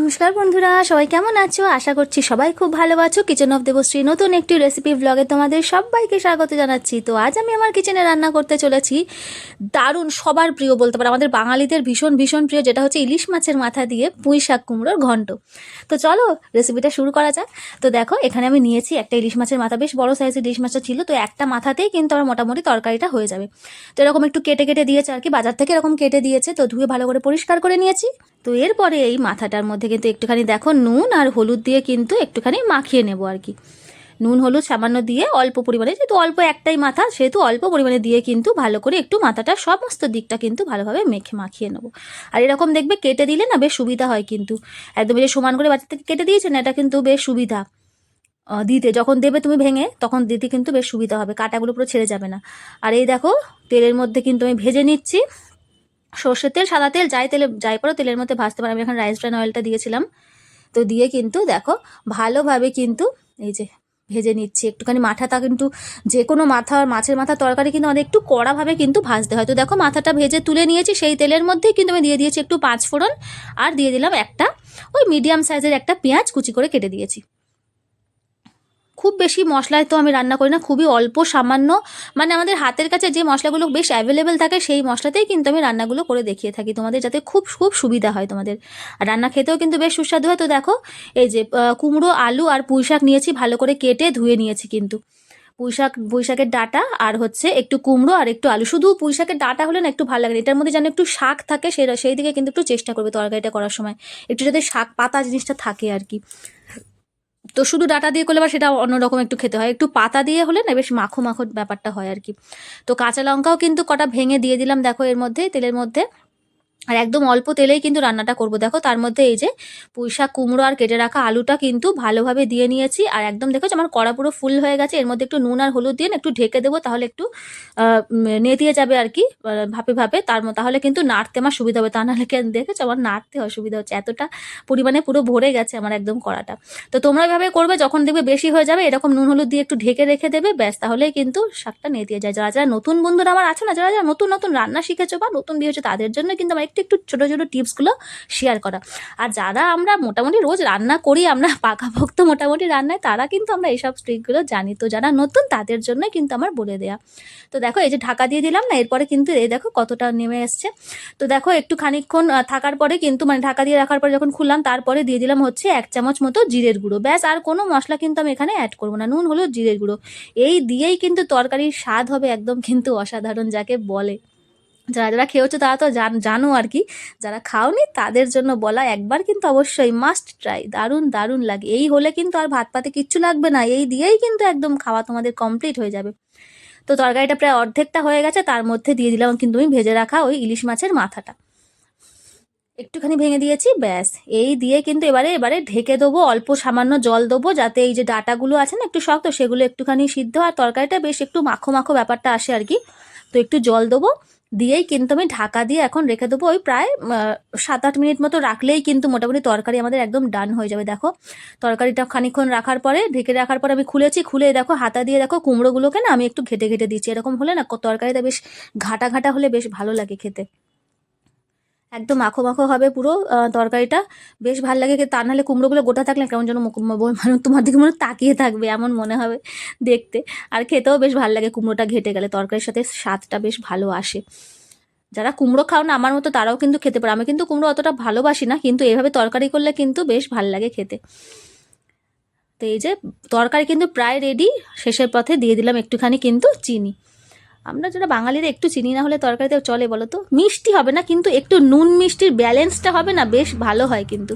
নমস্কার বন্ধুরা, সবাই কেমন আছো? আশা করছি সবাই খুব ভালো আছো। কিচেন অফ দেবশ্রী নতুন একটি রেসিপি ব্লগে তোমাদের সবাইকে স্বাগত জানাচ্ছি। তো আজ আমি আমার কিচেনে রান্না করতে চলেছি। দারুণ, সবার প্রিয় বলতে পারো। আমাদের বাঙালিদের ভীষণ ভীষণ প্রিয়, যেটা হচ্ছে ইলিশ মাছের মাথা দিয়ে পুঁই শাক কুমড়োর ঘন্ট। তো চলো রেসিপিটা শুরু করা যাক। তো দেখো, এখানে আমি নিয়েছি একটা ইলিশ মাছের মাথা। বেশ বড় সাইজের ইলিশ মাছটা ছিল। তো একটা মাথাতেই কিন্তু আমার মোটামুটি তরকারিটা হয়ে যাবে। তো এরকম একটু কেটে কেটে দিয়েছে আর কি। বাজার থেকে এরকম কেটে দিয়েছে। তো ধুয়ে ভালো করে পরিষ্কার করে নিয়েছি। তো এরপরে এই মাথাটার মধ্যে কিন্তু একটুখানি দেখো, নুন আর হলুদ দিয়ে কিন্তু একটুখানি মাখিয়ে নেব আর কি। নুন, হলুদ সামান্য দিয়ে অল্প পরিমাণে, যেহেতু অল্প একটাই মাথা, সেহেতু অল্প পরিমাণে দিয়ে কিন্তু ভালো করে একটু মাথাটা সমস্ত দিকটা কিন্তু ভালোভাবে মেখে মাখিয়ে নেব। আর এরকম দেখবে কেটে দিলে না বেশ সুবিধা হয় কিন্তু। একদম যে সমান করে বাচ্চা থেকে কেটে দিয়েছে না, এটা কিন্তু বেশ সুবিধা। দিতে, যখন দেবে তুমি ভেঙে, তখন দিতে কিন্তু বেশ সুবিধা হবে, কাটাগুলো পুরো ছেড়ে যাবে না। আর এই দেখো, তেলের মধ্যে কিন্তু আমি ভেজে নিচ্ছি। সর্ষের তেল, সাদা তেল, যাই তেলে, যাই পারো, তেলের মধ্যে ভাজতে পারো। আমি এখন রাইস ব্রান অয়েলটা দিয়েছিলাম। তো দিয়ে কিন্তু দেখো, ভালোভাবে কিন্তু এই যে ভেজে নিচ্ছি। একটুখানি মাথাটা কিন্তু যে কোনো মাথা, মাছের মাথা তরকারি কিন্তু আমাদের একটু কড়াভাবে কিন্তু ভাজতে হয়। তো দেখো, মাথাটা ভেজে তুলে নিয়েছি, সেই তেলের মধ্যেই কিন্তু আমি দিয়ে দিয়েছি একটু পাঁচ ফোড়ন আর দিয়ে দিলাম একটা ওই মিডিয়াম সাইজের একটা পেঁয়াজ কুচি করে কেটে দিয়েছি। খুব বেশি মশলায় তো আমি রান্না করি না, খুবই অল্প, সামান্য। মানে আমাদের হাতের কাছে যে মশলাগুলো বেশ অ্যাভেলেবেল থাকে, সেই মশলাতেই কিন্তু আমি রান্নাগুলো করে দেখিয়ে থাকি তোমাদের, যাতে খুব খুব সুবিধা হয় তোমাদের। আর রান্না খেতেও কিন্তু বেশ সুস্বাদু হয়। তো দেখো, এই যে কুমড়ো, আলু আর পুঁই শাক নিয়েছি, ভালো করে কেটে ধুয়ে নিয়েছি কিন্তু। পুঁই শাক, পুঁই শাকের ডাটা আর হচ্ছে একটু কুমড়ো আর একটু আলু। শুধু পুঁই শাকের ডাটা হলে না একটু ভালো লাগে। এটার মধ্যে যেন একটু শাক থাকে সেই সেই দিকে কিন্তু একটু চেষ্টা করবে তরকারিটা করার সময়। একটু যাতে শাক পাতা জিনিসটা থাকে আর কি। তো শুধু ডাটা দিয়ে করলে আবার সেটা অন্যরকম একটু খেতে হয়। একটু পাতা দিয়ে হলে না বেশ মাখো মাখো ব্যাপারটা হয় আর কি। তো কাঁচা লঙ্কাও কিন্তু কটা ভেঙে দিয়ে দিলাম, দেখো এর মধ্যে, তেলের মধ্যে। আর একদম অল্প তেলেই কিন্তু রান্নাটা করব। দেখো, তার মধ্যে এই যে পুঁইশাক কুমড়ো আর কেটে রাখা আলুটা কিন্তু ভালোভাবে দিয়ে নিয়েছি। আর একদম দেখো আমার কড়া পুরো ফুল হয়ে গেছে, এর মধ্যে একটু নুন আর হলুদ দিয়ে একটু ঢেকে দেবো, তাহলে একটু নেতিয়ে যাবে আর কি ভাপে ভাপে। তার তাহলে কিন্তু নাড়তে আমার সুবিধা হবে। তা নাহলে কেন দেখেছ? আমার নাড়তে অসুবিধা হচ্ছে। এতটা পরিমাণে পুরো ভরে গেছে আমার একদম কড়াটা। তো তোমরা এভাবে করবে, যখন দেখবে বেশি হয়ে যাবে, এরকম নুন হলুদ দিয়ে একটু ঢেকে রেখে দেবে, ব্যাস, তাহলেই কিন্তু শাকটা নেতিয়ে যায়। যারা যারা নতুন বন্ধুরা আমার আছে না, যারা যারা নতুন নতুন রান্না শিখেছো বা নতুন বিয়ে হচ্ছে তাদের জন্য কিন্তু আমার একটু একটু ছোটো ছোটো টিপসগুলো শেয়ার করা। আর যারা আমরা মোটামুটি রোজ রান্না করি, আমরা পাকাভক্ত মোটামুটি রান্নায়, তারা কিন্তু আমরা এইসব ট্রিকগুলো জানি। তো যারা নতুন, তাদের জন্য কিন্তু আমার বলে দেয়া। তো দেখো, এই যে ঢাকা দিয়ে দিলাম না, এরপরে কিন্তু এই দেখো কতটা নেমে এসছে। তো দেখো, একটু খানিকক্ষণ থাকার পরে কিন্তু মানে ঢাকা দিয়ে রাখার পরে যখন খুললাম, তারপরে দিয়ে দিলাম হচ্ছে এক চামচ মতো জিরের গুঁড়ো। ব্যাস, আর কোনো মশলা কিন্তু আমি এখানে অ্যাড করব না। নুন হলো জিরের গুঁড়ো। এই দিয়েই কিন্তু তরকারির স্বাদ হবে একদম কিন্তু অসাধারণ, যাকে বলে। যারা যারা খেয়েছো তারা তো জান- আর কি। যারা খাওনি তাদের জন্য বলা একবার কিন্তু অবশ্যই মাস্ট ট্রাই দারুণ দারুণ লাগে। এই হলে কিন্তু আর ভাত পাতে কিচ্ছু লাগবে না। এই দিয়েই কিন্তু একদম খাওয়া তোমাদের কমপ্লিট হয়ে যাবে। তো তরকারিটা প্রায় অর্ধেকটা হয়ে গেছে, তার মধ্যে দিয়ে দিলাম কিন্তু আমি ভেজে রাখা ওই ইলিশ মাছের মাথাটা। একটুখানি ভেঙে দিয়েছি, ব্যাস। এই দিয়ে কিন্তু এবারে এবারে ঢেকে দেবো, অল্প সামান্য জল দেবো, যাতে এই যে ডাটাগুলো আছে না একটু শক্ত, সেগুলো একটুখানি সিদ্ধ। আর তরকারিটা বেশ একটু মাখো মাখো ব্যাপারটা আসে আর কি। তো একটু জল দেবো। দিয়েই কিন্তু আমি ঢাকা দিয়ে এখন রেখে দেবো। ওই প্রায় সাত আট মিনিট মতো রাখলেই কিন্তু মোটামুটি তরকারি আমাদের একদম ডান হয়ে যাবে, দেখো। তরকারিটা খানিক্ষণ রাখার পরে, ঢেকে রাখার পরে আমি খুলেছি, খুলে দেখো হাতা দিয়ে দেখো কুমড়োগুলোকে না আমি একটু ঘেটে ঘেটে দিচ্ছি। এরকম হলে না তরকারিটা বেশ ঘাটা ঘাটা হলে বেশ ভালো লাগে খেতে। একদম মাখো মাখো হবে পুরো তরকারিটা। বেশ ভালো লাগে। তা নাহলে কুমড়োগুলো গোটা থাকলে কেমন যেন মানে তোমার দিকে মনে তাকিয়ে থাকবে, এমন মনে হবে দেখতে। আর খেতেও বেশ ভালো লাগে কুমড়োটা ঘেটে গেলে, তরকারির সাথে স্বাদটা বেশ ভালো আসে। যারা কুমড়ো খাও না আমার মতো তারাও কিন্তু খেতে পারে। আমি কিন্তু কুমড়ো অতটা ভালোবাসি না, কিন্তু এভাবে তরকারি করলে কিন্তু বেশ ভালো লাগে খেতে। তো এই যে, তরকারি কিন্তু প্রায় রেডি শেষের পথে দিয়ে দিলাম একটুখানি কিন্তু চিনি। আমরা যারা বাঙালিরা একটু চিনি, না হলে তরকারিতে চলে বলো তো মিষ্টি হবে না, কিন্তু একটু নুন মিষ্টির ব্যালেন্সটা হবে না, বেশ ভালো হয় কিন্তু।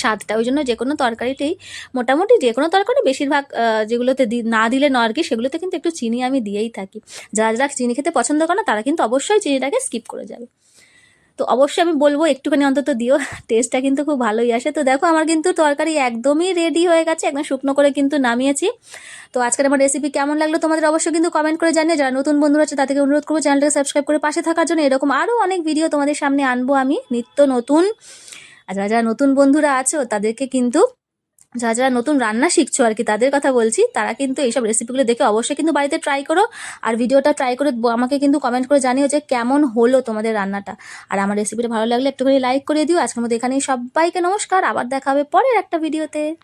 স্বাদটা, ওই জন্য যে কোনো তরকারিতেই, মোটামুটি যে কোনো তরকারি বেশিরভাগ যেগুলোতে না দিলে না আর কি, সেগুলোতে কিন্তু একটু চিনি আমি দিয়েই থাকি। যারা যারা চিনি খেতে পছন্দ করে না, তারা কিন্তু অবশ্যই চিনিটাকে স্কিপ করে যাবে। তো অবশ্যই আমি বলব, একটুখানি অন্তত দিও টেস্টটা কিন্তু খুব ভালোই আসে। তো দেখো, আমার কিন্তু তরকারি একদমই রেডি হয়ে গেছে, একদম শুকনো করে কিন্তু নামিয়েছি। তো আজকের আমার রেসিপি কেমন লাগল তোমাদের অবশ্যই কিন্তু কমেন্ট করে জানিয়ে যারা নতুন বন্ধু আছে, তাদেরকে অনুরোধ করব চ্যানেলটাকে সাবস্ক্রাইব করে পাশে থাকার জন্য। এরকম আরও অনেক ভিডিও তোমাদের সামনে আনব আমি, নিত্য নতুন। আর যারা যারা নতুন বন্ধুরা আছো, তাদেরকে কিন্তু যারা যারা নতুন রান্না শিখছো আর কি, তাদের কথা বলছি, তারা কিন্তু এইসব রেসিপিগুলো দেখে অবশ্যই কিন্তু বাড়িতে ট্রাই করো। আর ভিডিওটা ট্রাই করে আমাকে কিন্তু কমেন্ট করে জানিও যে কেমন হলো তোমাদের রান্নাটা। আর আমার রেসিপিটা ভালো লাগলে একটুখানি লাইক করে দিও। আজকের মধ্যে এখানেই সবাইকে নমস্কার। আবার দেখা হবে পরের একটা ভিডিওতে